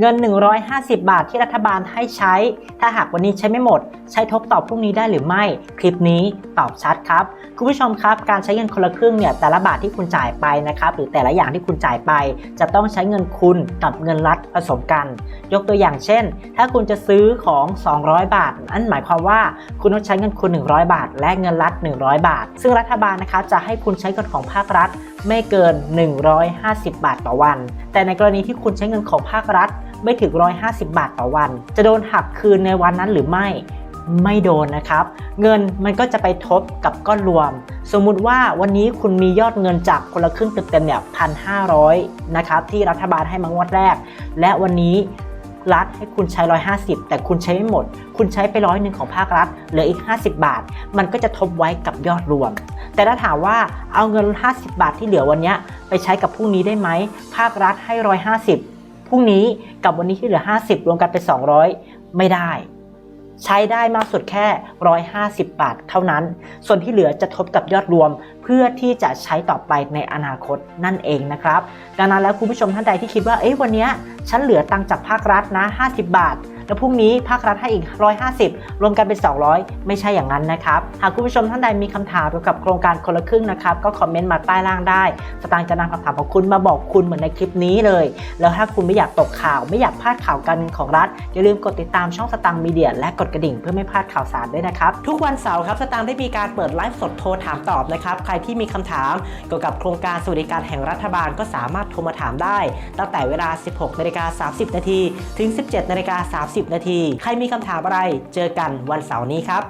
เงิน 150 บาทที่รัฐบาลให้ใช้ ถ้าหากวันนี้ใช้ไม่หมด ใช้ทบต่อพรุ่งนี้ได้หรือไม่ คลิปนี้ตอบชัดครับ คุณผู้ชมครับ การใช้เงินคนละครึ่งเนี่ย แต่ละบาทที่คุณจ่ายไปนะครับ หรือแต่ละอย่างที่คุณจ่ายไป จะต้องใช้เงินคุณกับเงินรัฐผสมกัน ยกตัวอย่างเช่น ถ้าคุณจะซื้อของ 200 บาทนั่นหมายความว่าคุณต้องใช้เงินคุณ 100 บาท และเงินรัฐ 100 บาท ซึ่งรัฐบาลนะคะจะให้คุณใช้เงินของภาครัฐ ไม่เกิน 150 บาทต่อวัน แต่ในกรณีที่คุณใช้เงินของภาครัฐ ไม่ถึง 150 บาทต่อวัน จะโดนหักคืนในวันนั้นหรือไม่ไม่โดนนะครับ เงินมันก็จะไปทบกับก้อนรวม สมมุติว่าวันนี้คุณมียอดเงินจากคนละครึ่งเต็มๆเนี่ยพันห้าร้อยนะครับที่รัฐบาลให้มางวดแรก และวันนี้รัฐให้คุณใช้ 150 แต่คุณใช้ไม่หมด คุณใช้ไปร้อยหนึ่งของภาครัฐเหลืออีก 50 บาท มันก็จะทบไว้กับยอดรวม แต่ถ้าถามว่าเอาเงิน 50 บาทที่เหลือวันนี้ไปใช้กับพรุ่งนี้ได้ไหมภาครัฐให้ 150 พรุ่งนี้กับวันนี้ที่เหลือ 50 รวมกันเป็น 200 ไม่ได้ ใช้ได้มากสุดแค่ 150 บาทเท่านั้น ส่วนที่เหลือจะทบกับยอดรวม เพื่อที่จะใช้ต่อไปในอนาคตนั่นเองนะครับ ดังนั้นแล้วคุณผู้ชมท่านใดที่คิดว่า เอ้ยวันนี้ฉันเหลือตังจากภาครัฐนะ 50 บาท แล้วพรุ่งนี้ภาครัฐให้อีก 150 รวมกันเป็น 200 ไม่ใช่อย่างนั้นนะครับ หากคุณผู้ชมท่านใดมีคำถามเกี่ยวกับโครงการคนละครึ่งนะครับ ก็คอมเมนต์มาใต้ล่างได้ สตางค์จะนำคำถามของคุณมาบอกคุณเหมือนในคลิปนี้เลย แล้วถ้าคุณไม่อยากตกข่าว ไม่อยากพลาดข่าวการเงินของรัฐ อย่าลืมกดติดตามช่องสตางค์มีเดีย และกดกระดิ่งเพื่อไม่พลาดข่าวสารด้วยนะครับ ทุกวันเสาร์ครับสตางค์ได้มีการเปิดไลฟ์สดโทรถามตอบนะครับ ใครที่มีคำถามเกี่ยวกับโครงการสวัสดิการแห่งรัฐบาลก็สามารถโทรมาถามได้ ตั้งแต่เวลา 16นาฬิกา30นาทีถึง 17นาฬิกา30 นาที ใครมีคำถามอะไร เจอกันวันเสาร์นี้ครับ